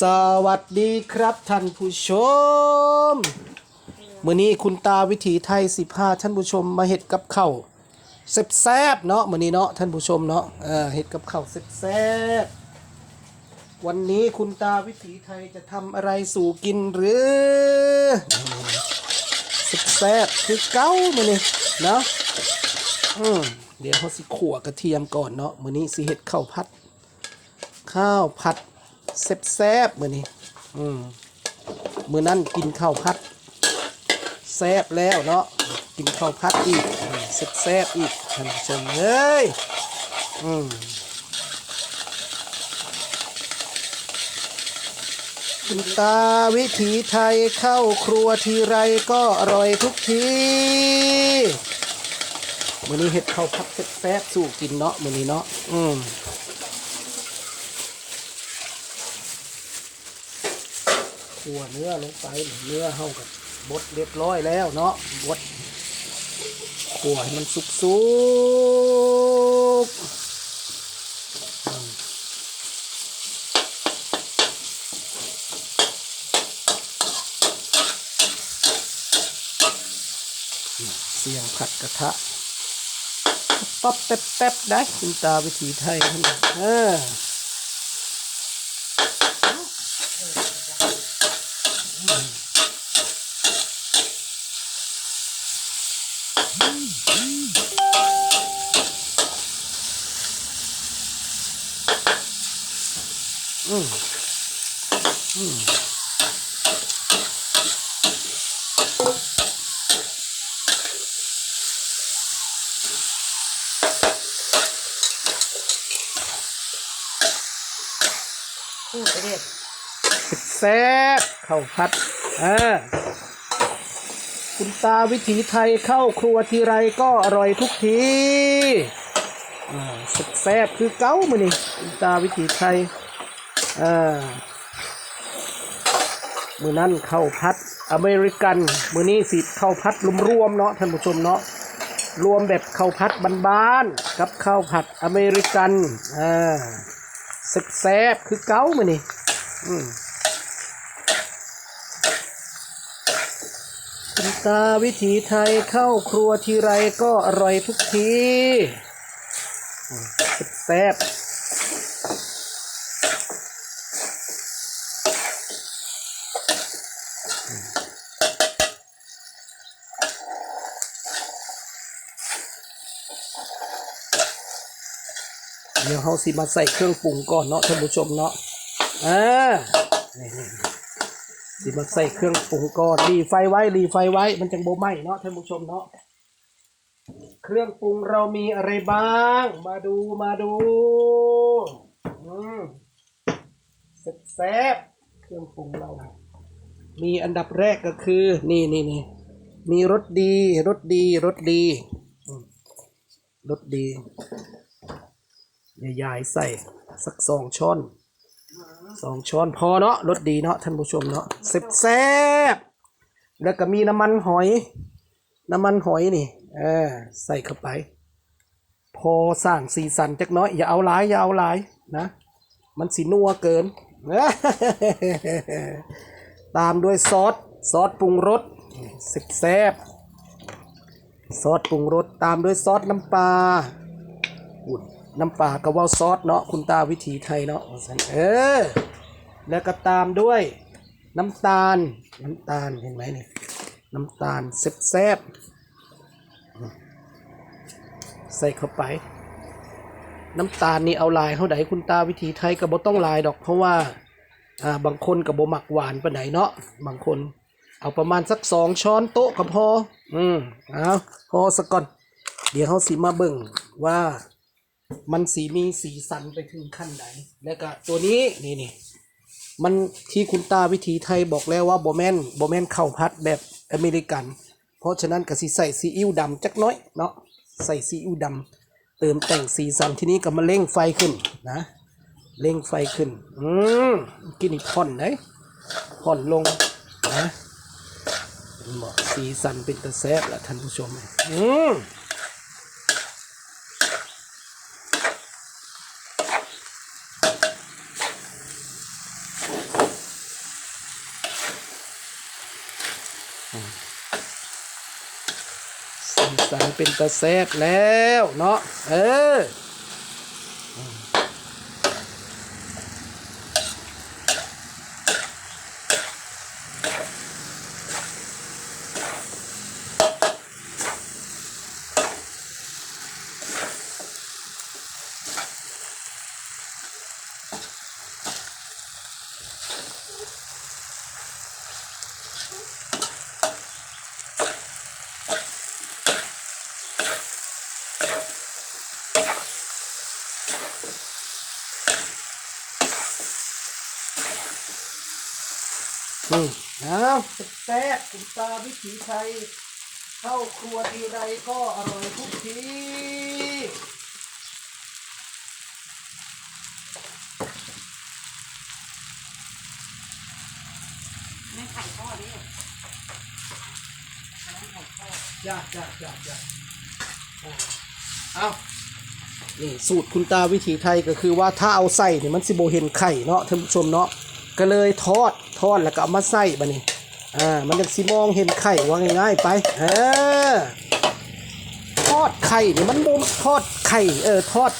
สวัสดีครับท่านผู้ชมมื้อนี้คุณตาวิถีไทยสิพาท่านผู้ชมมาเฮ็ดกับข้าวแซ่บๆเนาะมื้อนี้เนาะท่านผู้ชมเนาะเออเฮ็ดกับข้าวแซ่บๆวันนี้คุณตาวิถีไทยจะทำอะไรสู่กินหรือแซ่บๆคือเก้ามื้อนี้เนาะอืมเดี๋ยวเขาสิขั่วกระเทียมก่อนเนาะมื้อนี้สิเฮ็ดข้าวผัด ข้าวผัด แซ่บๆมือนี้อืมมือนั้นกินข้าวผัด แซ่บแล้วเนาะกินข้าวผัดอีกอืมแซ่บๆอีกท่านผู้ชมเอ้ยอืมคุณตาวิถีไทยเข้าครัวทีไรก็อร่อยทุกทีมื้อนี้เฮ็ดข้าวผัดแซ่บๆสู่กินเนาะมื้อนี้เนาะอืม ขัวเนื้อลงไปเนื้อเฮากับบดเรียบร้อยแล้วเนาะบดขัวให้มันสุกสุกเสียงผัดกระทะป๊อบแป๊บแป๊บๆได้คุณตาวิถีไทยท่านเออ อืมอืมพูดไปเรื่อยแซ่บข้าวผัดอ่า คุณตาวิถีไทยเข้าครัวทีไรก็อร่อยทุกทีอ่าแซ่บคือเก้ามือนี่คุณตาวิถีไทยอ่ามือนั่นข้าวผัดอเมริกัน มือนี้สิข้าวผัดรวมๆเนาะท่านผู้ชมเนาะรวมแบบข้าวผัดบ้านๆกับข้าวผัดอเมริกันอ่าแซ่บคือเก้ามือนี่อืมคุณ ตาวิถีไทยเข้าครัวทีไรก็อร่อยทุกทีแซ่บเดี๋ยวเราสิมาใส่เครื่องปรุงก่อนเนาะท่านผู้ชมเนาะอ่านี่นี่ สิมาใส่เครื่องปรุงก่อนรีไฟไว้รีไฟไว้ มันจังโบไหมเนาะท่านผู้ชมเนาะเครื่องปรุงเรามีอะไรบ้าง มาดูมาดูอืมแซ่บเครื่องปรุงเรา มีอันดับแรกก็คือ นี่นี่นี่มีรสดีรสดีรสดีรสดียายๆใส่สักสองช้อน สองช้อนพอเนาะรสดีเนาะท่านผู้ชมเนาะแซ่บแซ่บแล้วก็มีน้ำมันหอย น้ำมันหอยนี่เออใส่เข้าไป พอสร้างสีสันจักน้อย อย่าเอาหลายอย่าเอาหลายนะ มันสีนัวเกิน ตามด้วยซอสซอสปรุงรสแซ่บแซ่บซอสปรุงรสตามด้วยซอสน้ำปลาอุ่น น้ำปลากระว่าซอสเนาะคุณตาวิถีไทยเนาะเออ แล้วก็ตามด้วย น้ำตาล น้ำตาลเห็นไหมเนี่ยน้ำตาลแซ่บๆใส่เข้าไป น้ำตาลนี่เอาลายเท่าไหนคุณตาวิถีไทยก็บ่ต้องลายดอก เพราะว่าอ่าบางคนกับบ่มักหวานปไหนเนาะบางคน เอาประมาณสักสองช้อนโต๊ะก็พอ อืมเอาพอสักก่อน เดี๋ยวเขาสิมาเบิ่งว่า มันสีมีสีสันไปถึงขั้นไหน แล้วก็ตัวนี้นี่นี่มันที่คุณตาวิถีไทยบอกแล้วว่าโบแมนโบแมนข้าวพัดแบบอเมริกัน เพราะฉะนั้นก็สิใส่ซีอิ๊วดำจักน้อยเนาะใส่ซีอิ๊วดำเติมแต่งสีสันที่นี้ก็มาเร่งไฟขึ้นนะเร่งไฟขึ้น อืมกินอีกผ่อนเลยผ่อนลงนะเห็นบอกสีสันเป็นตะแซบละท่านผู้ชม อืม สีสันเป็นตะแซบแล้วเนาะเออ อืมเอาแซ่บคุณตาวิถีไทยเข้าครัวทีไรก็อร่อยทุกทีแม่ไข่ทอดนี่แม่ไข่ทอดยากยากยากยากเอานี่สูตรคุณตาวิถีไทยก็คือว่าถ้าเอาใส่เนี่ยมันสิโบเห็นไข่เนาะท่านผู้ชมเนาะ ก็เลยทอดทอดแล้วก็เอามาใส่บะนี่อ่ามันจะสิมองเห็นไข่ว่าง่ายๆไปเออทอดไข่เนี่ยมันบ่มทอดไข่เออทอด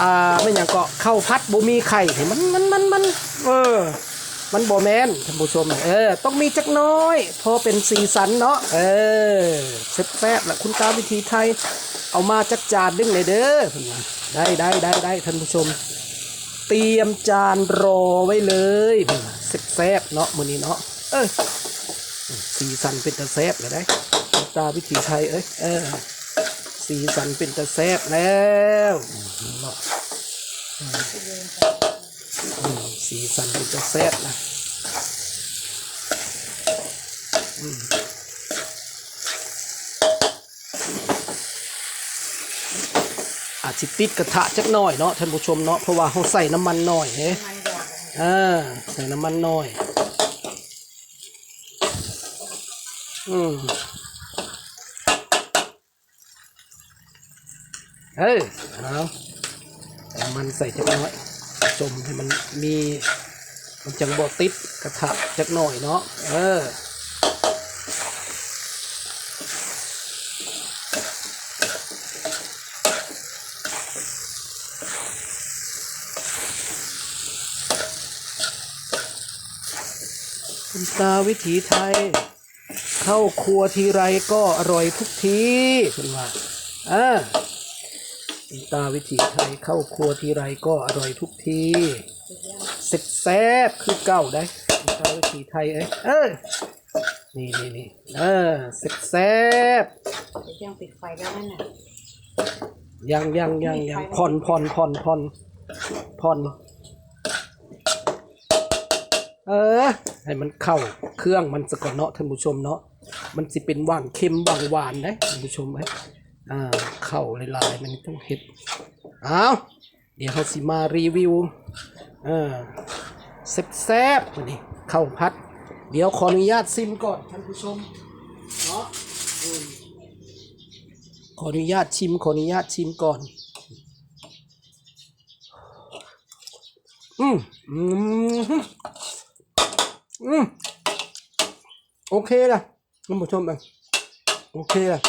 อ่าไม่อย่างก็ข้าวพัดบ่มีไข่เนี่ยมันมันมันมันเออ มันโบแมนท่านผู้ชมเออต้องมีจักน้อยพอเป็นสีสันเนาะเออแซ่บละคุณตาวิธีไทย เอามาจักจานดึงเลยเด้อได้ได้ได้ได้ท่านผู้ชม เตรียมจานรอไว้เลยเพิ่นว่าแซ่บๆเนาะมื้อนี้เนาะเออสีสันเป็นตะแซ่บเลยได้ตาวิถีไทยเอ้ยเออสีสันเป็นตะแซ่บแล้วเนาะสีสันเป็นจะแซ่บนะ อาจจะติดกระทะจักหน่อยเนาะท่านผู้ชมเนาะเพราะว่าเขาใส่น้ำมันหน่อยเฮ้มันหยอดอ่าใส่น้ำมันหน่อย อืมเฮ้ยเอาน้ำมันใส่จักหน่อยจมให้มันมีมันจังบ่ติดกระทะจักหน่อยเนาะเออ คุณตาวิถีไทย เข้าครัวทีไรก็อร่อยทุกทีคุณว่าอ่าคุณตาวิถีไทยเข้าครัวทีไรก็อร่อยทุกทีเสร็จแซ่บคือเก่าได้คุณตาวิถีไทยเอ้ยเออนี่นี่นี่เออเสร็จแซ่บเดี๋ยวยังปิดไฟแล้วนั่นน่ะ ยังยังยังยังผ่อนผ่อนผ่อนผ่อนผ่อนเออ ให้มันเข้าเครื่องมันสะก่อนเนาะท่านผู้ชมเนาะมันสิเป็นหวานเค็มบางหวานนะท่านผู้ชมไหมอ่าเข้าหลายๆมันต้องเห็ดเอาเดี๋ยวเขาสิมารีวิวเออแซ่บๆวันนี้ข้าพัด เดี๋ยวขออนุญาตซิมก่อนท่านผู้ชมเนาะ ขออนุญาตชิม ขออนุญาตชิมก่อน อืมอืมอืมโอเคละท่านผู้ชมไปโอเคละ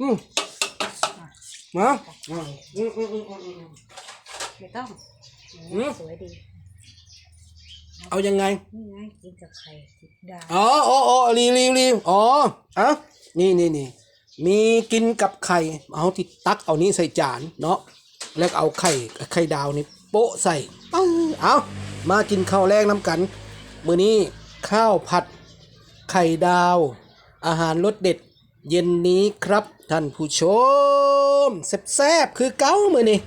อืมนะอืมอืมอืมอืมอืมอืมไม่ต้องอืมสวยดีเอายังไงนี่ไงกินกับไข่ติดดาวอ๋ออ๋ออ๋อรีรีรีอ๋ออะนี่นี่นี่ มีกินกับไข่ เอาติดตักเอานี้ใส่จานเนาะ แล้วเอาไข่ไข่ดาวนี่โปะใส่ปังเอามากินข้าวแรกน้ำกัน มื้อนี้ข้าวผัดไข่ดาว อาหารรสเด็ด เย็นนี้ครับท่านผู้ชมแซ่บๆคือเก้ามื้อนี้